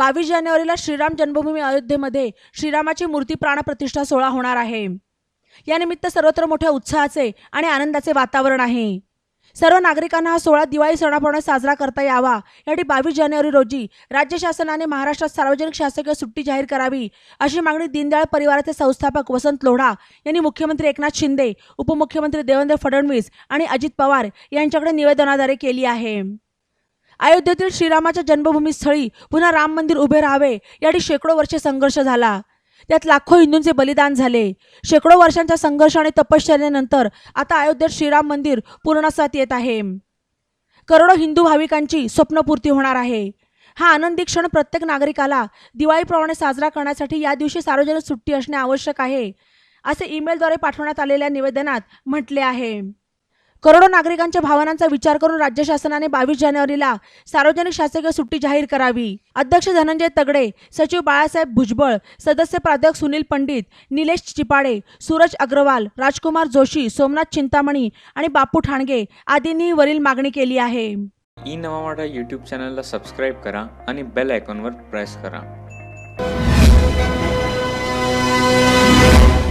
बावीस जानेवारीला श्रीराम जन्मभूमी अयोध्येमध्ये श्रीरामाची मूर्ती प्राणप्रतिष्ठा सोहळा होणार आहे. यानिमित्त सर्वत्र मोठ्या उत्साहाचे आणि आनंदाचे वातावरण आहे. सर्व नागरिकांना हा सोहळा दिवाळी सणाप्रमाणे साजरा करता यावा. यासाठी बावीस जानेवारी रोजी राज्य शासनाने महाराष्ट्रात सार्वजनिक शासकीय सुट्टी जाहीर करावी अशी मागणी दीनदयाळ परिवाराचे संस्थापक वसंत लोढा यांनी मुख्यमंत्री एकनाथ शिंदे उपमुख्यमंत्री देवेंद्र फडणवीस आणि अजित पवार यांच्याकडे निवेदनाद्वारे केली आहे. अयोध्येतील श्रीरामाच्या जन्मभूमी स्थळी पुन्हा राम मंदिर उभे राहावे यासाठी शेकडो वर्षे संघर्ष झाला. त्यात लाखो हिंदूंचे बलिदान झाले. शेकडो वर्षांच्या संघर्ष आणि तपश्चर्येनंतर आता अयोध्येत श्रीराम मंदिर पूर्णसात येत आहे. करोडो हिंदू भाविकांची स्वप्नपूर्ती होणार आहे. हा आनंदी क्षण प्रत्येक नागरिकाला दिवाळीप्रमाणे साजरा करण्यासाठी या दिवशी सार्वजनिक सुट्टी असणे आवश्यक आहे असे ईमेलद्वारे पाठवण्यात आलेल्या निवेदनात म्हटले आहे. करोडो नागरिकांच्या भावनांचा विचार करून राज्य शासनाने बावीस जानेवारीला सार्वजनिक शासकीय सुट्टी जाहीर करावी. अध्यक्ष धनंजय तगडे सचिव बाळासाहेब भुजबळ सदस्य प्राध्यापक सुनील पंडित निलेश चिपाडे सूरज अग्रवाल राजकुमार जोशी सोमनाथ चिंतामणी आणि बापू ठाणगे आदींनी वरील मागणी केली आहे. ई नवा यूट्यूब चॅनलला सबस्क्राईब करा आणि बेल आयकॉनवर प्रेस करा.